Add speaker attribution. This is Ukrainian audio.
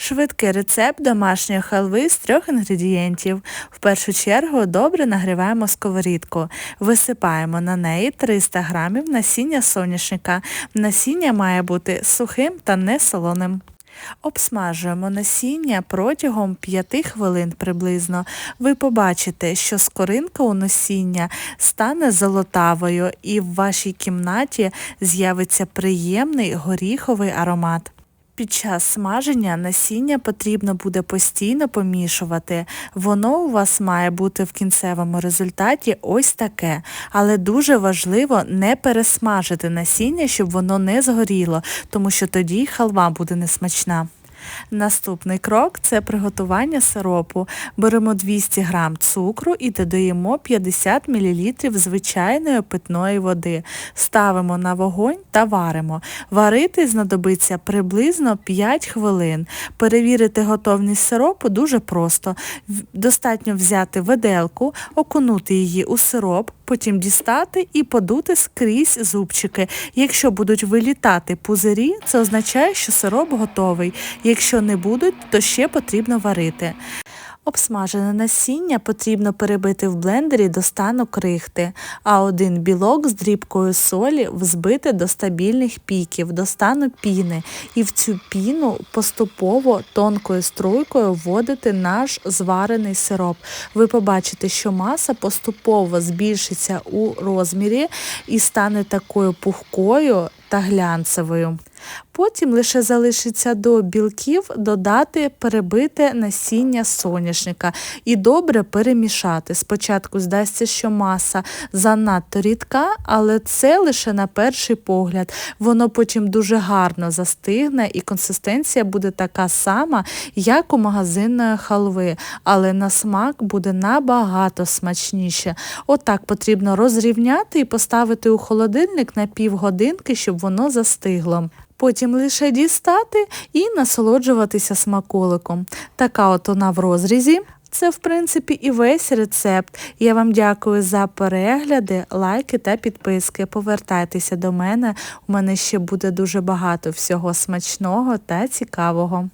Speaker 1: Швидкий рецепт домашньої халви з трьох інгредієнтів. В першу чергу добре нагріваємо сковорідку. Висипаємо на неї 300 г насіння соняшника. Насіння має бути сухим та не солоним. Обсмажуємо насіння протягом 5 хвилин приблизно. Ви побачите, що скоринка у насіння стане золотавою і в вашій кімнаті з'явиться приємний горіховий аромат. Під час смаження насіння потрібно буде постійно помішувати. Воно у вас має бути в кінцевому результаті ось таке. Але дуже важливо не пересмажити насіння, щоб воно не згоріло, тому що тоді халва буде несмачна. Наступний крок це приготування сиропу. Беремо 200 г цукру і додаємо 50 мл звичайної питної води. Ставимо на вогонь та варимо. Варити знадобиться приблизно 5 хвилин. Перевірити готовність сиропу дуже просто. Достатньо взяти виделку, окунути її у сироп, потім дістати і подути скрізь зубчики. Якщо будуть вилітати пузирі, це означає, що сироп готовий. Якщо не будуть, то ще потрібно варити. Обсмажене насіння потрібно перебити в блендері до стану крихти, а один білок з дрібкою солі взбити до стабільних піків, до стану піни, і в цю піну поступово тонкою струйкою вводити наш зварений сироп. Ви побачите, що маса поступово збільшиться у розмірі і стане такою пухкою та глянцевою. Потім лише залишиться до білків додати перебите насіння соняшника і добре перемішати. Спочатку здасться, що маса занадто рідка, але це лише на перший погляд. Воно потім дуже гарно застигне і консистенція буде така сама, як у магазинної халви, але на смак буде набагато смачніше. Отак потрібно розрівняти і поставити у холодильник на півгодинки, воно застигло потім лише дістати і насолоджуватися смаколиком. Така от вона в розрізі. Це, в принципі, і весь рецепт. Я вам дякую за перегляди, лайки та підписки. Повертайтеся до мене, у мене ще буде дуже багато всього смачного та цікавого.